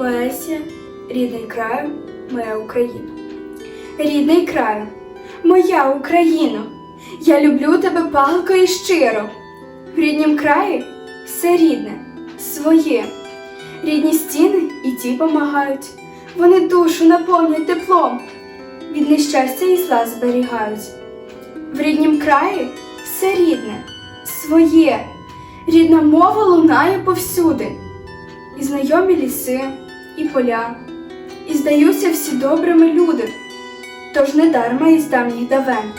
Поезія Рідний краю, моя Україна. Рідний краю, моя Україно, я люблю тебе палко і щиро. В ріднім краї все рідне, своє. Рідні стіни і ті помагають. Вони душу наповнять теплом, від нещастя і зла зберігають. В ріднім краї все рідне, своє. Рідна мова лунає повсюди і знайомі ліси, і поля, і здаються всі добрими люди. Тож не дарма із давніх давен.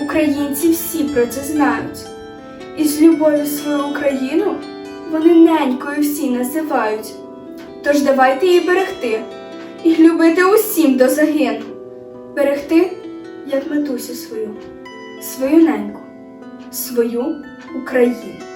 Українці всі про це знають, і з любов'ю свою Україну вони ненькою всі називають. Тож давайте її берегти і любити усім до загину. Берегти, як матусю свою, свою неньку, свою Україну.